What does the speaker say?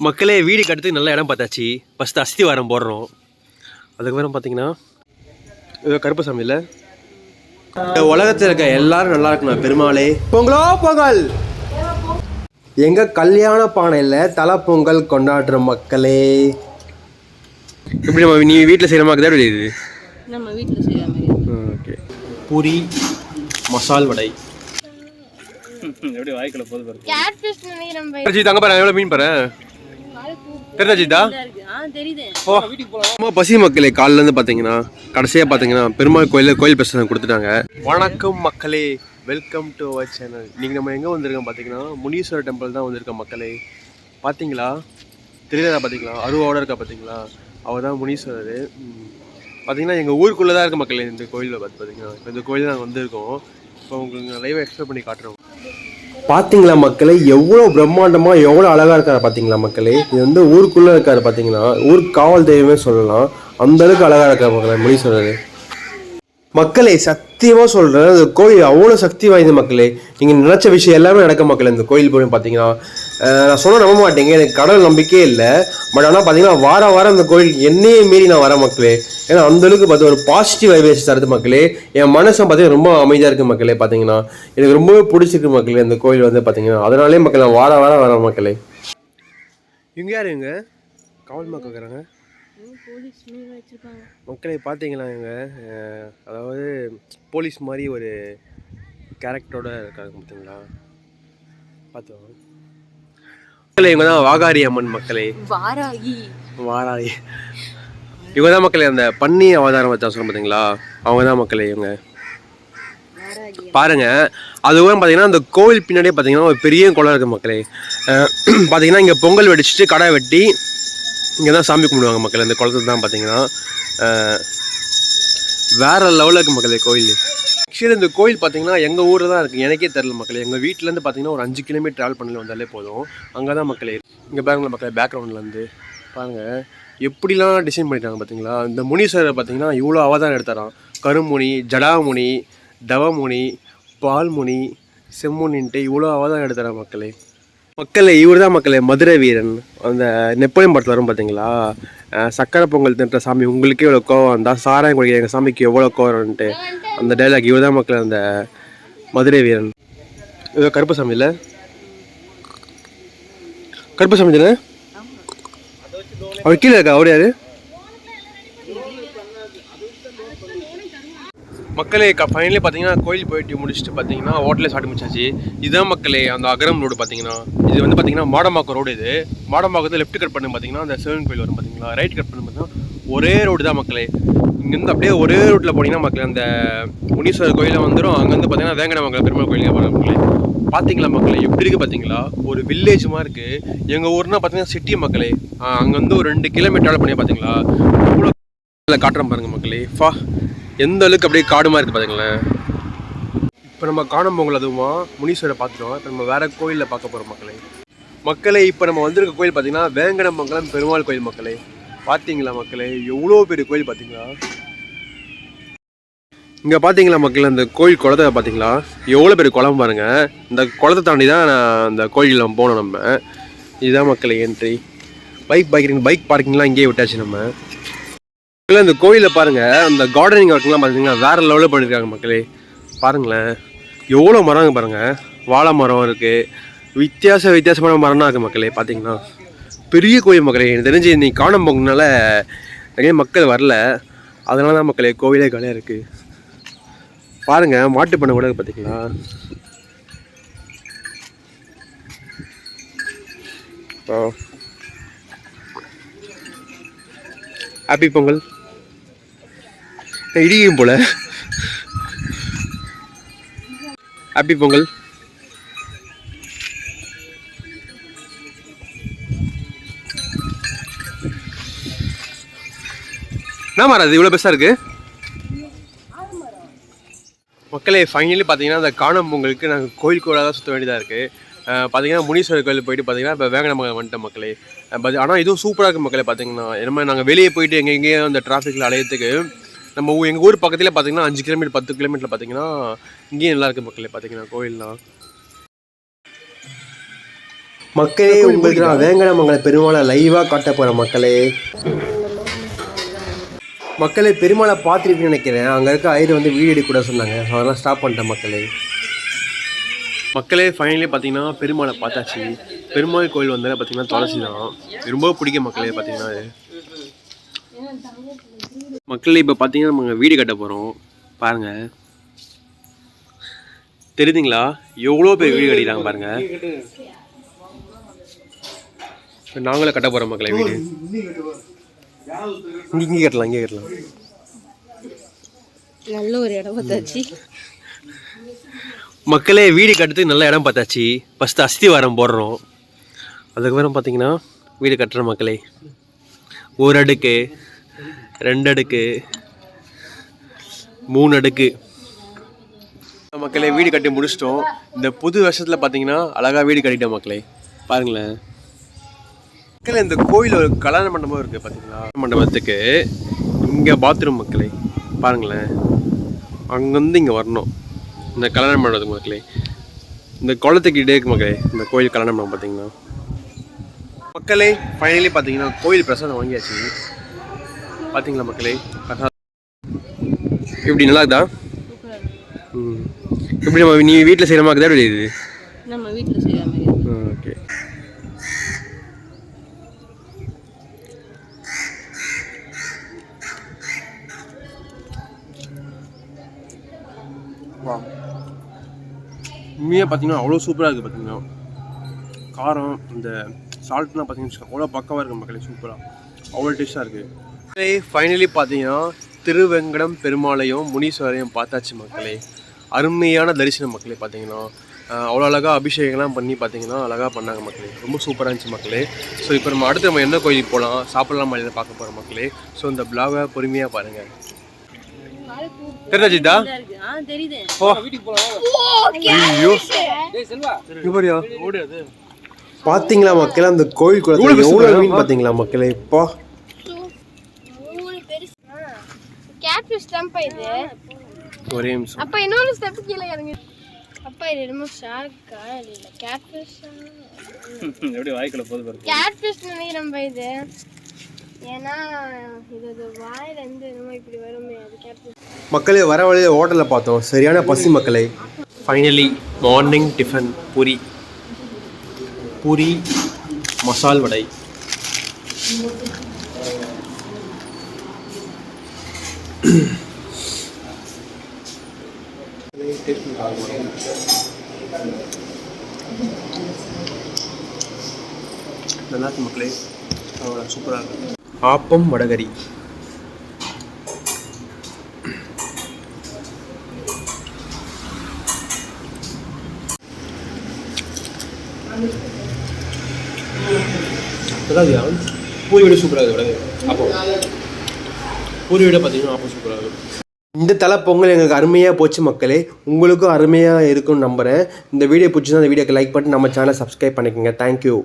மக்களே வீடு கட்டுறதுக்கு நல்ல இடம் பார்த்தாச்சு. ஃபஸ்ட்டு அஸ்திவாரம் போடுறோம். அதுக்கப்புறம் பார்த்தீங்கன்னா இது கருப்பசாமி இல்லை? இந்த உலகத்தில் இருக்க எல்லாரும் நல்லா இருக்கணும் பெருமாளே. பொங்கலோ பொங்கல். எங்க கல்யாண பானையில் தலை பொங்கல் கொண்டாடுற மக்களே. இப்படி நம்ம நீ வீட்டில் செய்கிற மாதிரி தான் இது? நம்ம வீட்டில் செய்கிற மாதிரி ஓகே பூரி மசால் வடை. கேட் ஃபிஷ் நினைக்கிறேன் பை. அஜித் அங்கே பாரு எவ்வளோ மீன் பாரு தெரிஞ்சா அஜித்தா இதா இருக்கு ஆ தெரியுது. ஓ அம்மா பசி மக்களே காலைல இருந்து பார்த்தீங்கன்னா கடைசியாக பார்த்தீங்கன்னா பெருமாள் கோயிலில் கோயில் பிரசாதம் கொடுத்துட்டாங்க. வணக்கம் மக்களே வெல்கம் டு அவர் சேனல் இன்னைக்கு நம்ம எங்கே வந்திருக்கோம் பார்த்தீங்கன்னா முனீஸ்வரர் டெம்பிள் தான் வந்திருக்கோம் மக்களே. பார்த்தீங்களா தெரியலதா பார்த்தீங்களா அருவாவோட இருக்கா பார்த்தீங்களா அவர் தான் முனீஸ்வரர். பார்த்தீங்கன்னா எங்கள் ஊருக்குள்ளே தான் இருக்க மக்களே இந்த கோயிலில் பார்த்து பார்த்தீங்கன்னா இப்போ இந்த கோயில் நாங்கள் வந்திருக்கோம். இப்போ உங்களுக்கு லைவாக எக்ஸ்பிளைன் பண்ணி காட்டுறோம். பார்த்தீங்களா மக்களே? எவ்வளோ பிரம்மாண்டமாக எவ்வளோ அழகா இருக்காரு பார்த்தீங்களா மக்களே? இது வந்து ஊருக்குள்ளே இருக்காரு பார்த்தீங்கன்னா ஊர் காவல் தெய்வமே சொல்லலாம். அந்த அளவுக்கு அழகா இருக்காரு மக்களே முனீஸ்வரர் மக்களே சத்தியமா சொல்றேன் இந்த கோயில் அவ்வளோ சக்தி வாய்ந்த மக்களே நீங்க நினைச்ச விஷயம் எல்லாமே நடக்க மக்களே இந்த கோயில் போய் பார்த்தீங்கன்னா நான் சொன்ன நம்ப மாட்டீங்க எனக்கு கடவுள் நம்பிக்கையே இல்லை. பட் ஆனால் பார்த்தீங்கன்னா வார வாரம் இந்த கோயிலுக்கு என்னையே மீறி நான் வரேன் மக்களே. ஏன்னா அந்த அளவுக்கு பார்த்து ஒரு பாசிட்டிவ் வைப்ரேஷன் தருது மக்களே. என் மனசை பார்த்தீங்கன்னா ரொம்ப அமைதியாக இருக்கு மக்களே பார்த்தீங்கன்னா எனக்கு ரொம்பவே பிடிச்சிருக்கு மக்களே இந்த கோயில் வந்து பார்த்தீங்கன்னா அதனாலே மக்கள் நான் வார வாரம் வரேன் மக்களே. இவங்க யார் இவங்க? காவல் மக்கள் இருக்கிறாங்க போலீஸ் மீன் வச்சிருக்காங்க மக்களை பார்த்தீங்களா இவங்க? அதாவது போலீஸ் மாதிரி ஒரு கேரக்டரோட இருக்காங்க பார்த்தீங்களா பார்த்தோம் மக்களே இவங்க தான் வாகாரி அம்மன் மக்களே. வாராகி. வாராரி இவங்க தான் மக்களே அந்த பன்னி அவதாரம் வச்சா சொல்ல பார்த்தீங்களா அவங்க தான் மக்களே இவங்க. வாராகி. பாருங்க அதுவும் பார்த்தீங்கன்னா அந்த கோவில் பின்னாடியே பார்த்தீங்கன்னா ஒரு பெரிய குளம் இருக்கு மக்களே. பார்த்தீங்கன்னா இங்கே பொங்கல் வெடிச்சிட்டு கடை வெட்டி இங்கே தான் சாமி கும்பிடுவாங்க மக்கள் இந்த குளத்துல தான் பார்த்தீங்கன்னா வேறு வேற லெவலில் இருக்கு மக்களே கோயில். ஆக்சுவலி இந்த கோயில் பார்த்தீங்கன்னா எங்கள் ஊரில் தான் இருக்குது எனக்கே தெரில மக்களே. எங்கள் வீட்டிலேருந்து பார்த்தீங்கன்னா ஒரு அஞ்சு கிலோமீட்டர் ட்ராவல் பண்ணல வந்தாலே போதும். அங்கே தான் மக்களே. இங்கே பாருங்களா மக்களே பேக்ரவுண்ட்லேருந்து பாருங்கள் எப்படிலாம் டிசைன் பண்ணிட்டாங்க பார்த்தீங்களா இந்த முனீஸ்வரர் பார்த்தீங்கன்னா இவ்வளோ அவதாரம் எடுத்தாராம். கருமுனி ஜடாமுனி தவமுனி பால்முனி செம்முனின்ட்டு இவ்வளோ அவதாரம் எடுத்தாராம் மக்களே. மக்களே இவர் தான் மக்களே மதுரை வீரன். அந்த நெப்போலியன் படத்தில் வரும் பார்த்தீங்களா சக்கரை பொங்கல் தின்ற சாமி உங்களுக்கே எவ்வளோ கோவம் வந்தால் சாராயம் குடிக்கிற எங்கள் சாமிக்கு எவ்வளோ கோவம்ன்ட்டு அந்த டைலாக் இவர் தான் மக்கள் அந்த மதுரை வீரன். இது கருப்பசாமி இல்லை? கருப்பசாமி தானே? அவர் கீழே இருக்கா அவர் யாரு? மக்களே ஃபைனலி பார்த்தீங்கன்னா கோயில் போயிட்டு முடிச்சுட்டு பார்த்தீங்கன்னா ஹோட்டலே சாப்பிட்டு முடிச்சாச்சு. இதுதான் மக்களே அந்த அகரம் ரோடு பார்த்தீங்கன்னா இது வந்து பார்த்தீங்கன்னா மாடம்பாக்கம் ரோடு இது. மாடம்பாக்கத்தில் லெஃப்ட் கட் பண்ணு பார்த்தீங்கன்னா அந்த சிவன் கோயில் வரும் பார்த்தீங்களா ரைட் கட் பண்ணு பார்த்தீங்கன்னா ஒரே ரோடு தான் மக்களே. இங்கேருந்து அப்படியே ஒரே ரோட்டில் போனீங்கன்னா மக்களே அந்த முனீஸ்வரர் கோயிலில் வந்துடும் அங்கேருந்து பார்த்தீங்கன்னா வேங்கடமங்கலம் பெருமாள் கோயிலுக்கு போகிற மக்களே. பார்த்தீங்களா மக்களே? எப்படி இருக்குது பார்த்தீங்களா ஒரு வில்லேஜுமா இருக்குது எங்கள் ஊர்னா பார்த்தீங்கன்னா சிட்டி மக்களே. அங்கே வந்து ஒரு ரெண்டு கிலோமீட்டர் பண்ணி பார்த்தீங்களா அவ்வளோ காட்டுறேன் பாருங்கள் மக்களே. ஃபா எந்த அளவுக்கு அப்படியே காடுமா இருக்குது பாருங்களேன் இப்போ நம்ம காணும் பொங்கல் அதுவுமா முனீஸ்வரை பார்த்துட்டோம். இப்போ நம்ம வேற கோயிலில் பார்க்க போகிறோம் மக்களே. மக்களே இப்போ நம்ம வந்திருக்க கோயில் பார்த்தீங்கன்னா வேங்கடமங்கலம் பெருமாள் கோயில் மக்களே. பார்த்தீங்களா மக்களே? எவ்வளோ பெரிய கோயில் பார்த்தீங்களா இங்கே பார்த்தீங்களா மக்கள் அந்த கோயில் குளத்தை பார்த்தீங்களா எவ்வளோ பெரிய குளம் பாருங்கள் இந்த குளத்தை தாண்டி தான் நான் அந்த கோயிலில் போனோம் நம்ம. இதுதான் மக்கள் என்ட்ரி பைக் பார்க்கிங் பைக் பார்க்கிங்லாம் இங்கேயே விட்டாச்சு நம்ம. இந்த கோயிலில் பாருங்கள் அந்த கார்டனிங் ஒர்க்லாம் பார்த்தீங்கன்னா வேறு லெவலில் பண்ணியிருக்காங்க மக்களே. பாருங்களேன். எவ்வளோ மரங்க பாருங்கள் வாழை மரம் இருக்குது வித்தியாச வித்தியாசமான மரம்லாம் இருக்குது மக்களே பார்த்தீங்கன்னா பெரிய கோயில் மக்களே எனக்கு தெரிஞ்சு இன்றைக்கி காணும் போகணுனால நிறைய மக்கள் வரல. அதனால தான் மக்களே கோவிலே காலியாக இருக்குது பாருங்கள் மாட்டு பண்ணை கூட பார்த்தீங்களா ஓ ஹாப்பி பொங்கல் இடியும் போல ஹாப்பி பொங்கல் என்ன மரம் அது இவ்வளோ பெருசாக இருக்கு மக்களே ஃபைனலி பார்த்தீங்கன்னா அந்த காணும் பொங்கலுக்கு நாங்கள் கோயில் கோயிலாக தான் சுற்ற வேண்டியதாக இருக்குது பார்த்தீங்கன்னா முனீஸ்வரர் கோயில் போயிட்டு பார்த்தீங்கன்னா இப்போ வேங்கடமங்கலம் வந்துட்டோம் மக்களே. பட் ஆனால் இதுவும் சூப்பராக இருக்குது மக்களே பார்த்தீங்கன்னா என்ன நாங்கள் வெளியே போயிட்டு எங்கே எங்கேயும் அந்த டிராஃபிக்கில் அலையறதுக்கு நம்ம எங்கள் ஊர் பக்கத்தில் பார்த்தீங்கன்னா அஞ்சு கிலோமீட்டர் பத்து கிலோமீட்டர் பார்த்தீங்கன்னா இங்கேயும் நல்லா இருக்குது மக்களே பார்த்தீங்கன்னா கோயில்லாம். மக்களே உங்களுக்கு நான் வேங்கடமங்கல பெருமாளை லைவாக காட்ட போகிறேன் மக்களே. மக்களே பெருமாளை பார்த்துருப்பீங்கன்னு நினைக்கிறேன். அங்கே இருக்க ஐயர் வந்து வீடியோ எடுக்க கூட சொன்னாங்க. அதெல்லாம் ஸ்டாப் பண்ணிட்டேன் மக்களே. மக்களே ஃபைனலி பார்த்தீங்கன்னா பெருமாளை பார்த்தாச்சு. பெருமாள் கோயில் வந்தாலே பார்த்தீங்கன்னா துளசி தான் ரொம்ப பிடிக்கும் மக்களே பார்த்தீங்கன்னா மக்களே இப்போ பார்த்தீங்கன்னா நம்ம வீடு கட்ட போகிறோம் பாருங்கள் தெரியுதுங்களா? எவ்வளோ பேர் வீடு கட்டிடுறாங்க பாருங்கள் இப்போ நாங்களே கட்ட போகிறோம் மக்களே வீடு. இங்கே இங்கே கட்டலாம் இங்கே கட்டலாம். நல்ல ஒரு இடம் பார்த்தாச்சு. மக்களே வீடு கட்டுறதுக்கு நல்ல இடம் பார்த்தாச்சு. ஃபஸ்ட்டு அஸ்திவாரம் போடுறோம். அதுக்கப்புறம் பார்த்தீங்கன்னா வீடு கட்டுற மக்களே ஒரு அடுக்கு ரெண்டு அடுக்கு மூணு அடுக்கு. மக்களே வீடு கட்டி முடிச்சிட்டோம். இந்த புது வருஷத்தில் பார்த்தீங்கன்னா அழகாக வீடு கட்டிட்டோம் மக்களே. பாருங்களேன். மக்களே இந்த கோயில் ஒரு கல்யாண மண்டபம் இருக்குது பார்த்தீங்களா? மண்டபத்துக்கு இங்கே பாத்ரூம் மக்களே. பாருங்களேன். அங்கேருந்து இங்கே வரணும். இந்த கல்யாண மண்டபத்துக்கு மக்களே இந்த குளத்துக்கிட்டே இருக்கு மக்களே இந்த கோயில் கல்யாண மண்டபம் பார்த்தீங்கன்னா மக்களே ஃபைனலி பார்த்தீங்கன்னா கோயில் பிரசாதம் வாங்கியாச்சு. பார்த்தீங்களா மக்களே? பிரசாதம். இப்படி நல்லா இருக்குதா? ம். இப்படி நம்ம நீ வீட்டில் செய்கிற மாதிரி தான் இது நம்ம வீட்டில் செய்கிற மாதிரி. ஓகே. உண்மையாக பார்த்தீங்கன்னா அவ்வளோ சூப்பராக இருக்குது பார்த்தீங்கன்னா காரம் இந்த சால்ட்லாம் பார்த்தீங்கன்னா அவ்வளோ பக்கவாக இருக்குது மக்களே சூப்பராக அவ்வளோ டேஸ்ட்டாக இருக்குது ஃபைனலி பார்த்தீங்கன்னா திருவெங்கடம் பெருமாளையும் முனீஸ்வரையும் பார்த்தாச்சு மக்களே. அருமையான தரிசனம் மக்களே பார்த்தீங்கன்னா அவ்வளோ அழகாக அபிஷேகம்லாம் பண்ணி பார்த்தீங்கன்னா அழகாக பண்ணாங்க மக்களே. ரொம்ப சூப்பராக இருந்துச்சு மக்களே. ஸோ இப்போ நம்ம அடுத்து நம்ம என்ன கோயிலுக்கு போகலாம் சாப்பிட்லாம் மலையில் பார்க்க போகிறோம் மக்களே. ஸோ இந்த பிளாகை பொறுமையாக பாருங்கள் ஜிதா தெரியுது இவரியா பாத்தீங்களா மக்களே அந்த கோயில் குளத்துல எவ்வளவு மீன் பாத்தீங்களா மக்களே? இப்போ தான்ப்பா இது. ஒரே நிமிஷம். அப்பா இன்னொரு ஸ்டெப் கீழே இறங்கு. அப்பா இது என்னமோ ஷார்க்கா இல்ல கேட் ஃபிஷ் எப்படி வாய்க்குள்ள போது பாரு. கேட் ஃபிஷ் நினைக்கிறேன்ப்பா இது. ஏன்னா இது இது வாயில இருந்து என்னமோ இப்படி வருமே அது மக்களே வர வழியில் ஹோட்டலில் பார்த்தோம். சரியான பசி மக்களே. Finally morning tiffin puri puri masal vada நல்லா இருக்கு மக்களே சூப்பராக இருக்கு. ஆப்பம் வடகரி. அதாவது பூரி விட சூப்பராக இருக்குது அப்போ பூரி விட பார்த்தீங்கன்னா அப்போ சூப்பராக இருக்கும் இந்த தலை பொங்கல் எங்களுக்கு அருமையாக போச்சு மக்களே. உங்களுக்கும் அருமையாக இருக்கும்னு நம்புகிறேன் இந்த வீடியோ பிடிச்சிருந்தா அந்த வீடியோக்கு லைக் பண்ணி நம்ம சேனலை சப்ஸ்கிரைப் பண்ணிக்கோங்க. தேங்க்யூ